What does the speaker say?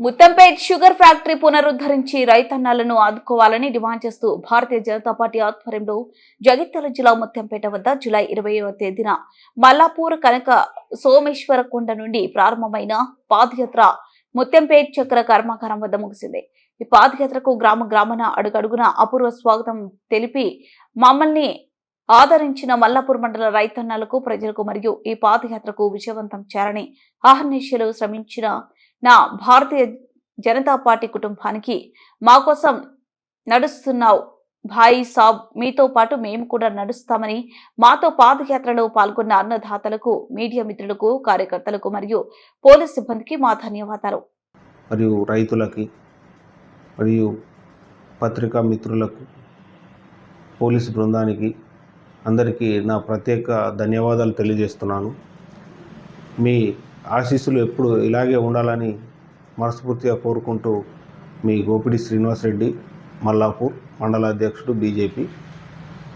ముత్తంపేట్ sugar factory పునరుద్ధరించి రైతన్నలను ఆదుకోవాలని demand చేస్తూ భారతీయ జనతా పార్టీ ఆధ్వర్యంలో జగిత్యాల జిల్లా ముత్తంపేట వద్ద జూలై ఇరవైవ తేదీన మల్లాపూర్ కనక సోమేశ్వర కొండ నుండి ప్రారంభమైన పాదయాత్ర ముత్తంపేట్ చక్ర కర్మాగారం వద్ద ముగిసింది. ఈ పాదయాత్రకు గ్రామ గ్రామన అడుగడుగున అపూర్వ స్వాగతం తెలిపి మమ్మల్ని ఆదరించిన మల్లాపూర్ మండల రైతన్నలకు ప్రజలకు మరియు ఈ పాదయాత్రకు విజయవంతం చేయాలని ఆహర్నిశలు శ్రమించిన నా భారతీయ జనతా పార్టీ కుటుంబానికి మా కోసం నడుస్తున్నావు. భాయ్ సాబ్ మీతో పాటు మేము కూడా నడుస్తామని మాతో పాదయాత్రలో పాల్గొన్న అన్నదాతలకు మీడియా మిత్రులకు కార్యకర్తలకు మరియు పోలీస్ సిబ్బందికి మా ధన్యవాదాలు. మరియు రైతులకి మరియు పత్రికా మిత్రులకు పోలీసు బృందానికి అందరికీ నా ప్రత్యేక ధన్యవాదాలు తెలియజేస్తున్నాను. మీ ఆశీస్సులు ఎప్పుడు ఇలాగే ఉండాలని మనస్ఫూర్తిగా కోరుకుంటూ మీ గోపిడి శ్రీనివాసరెడ్డి మల్లాపూర్ మండల అధ్యక్షుడు బీజేపీ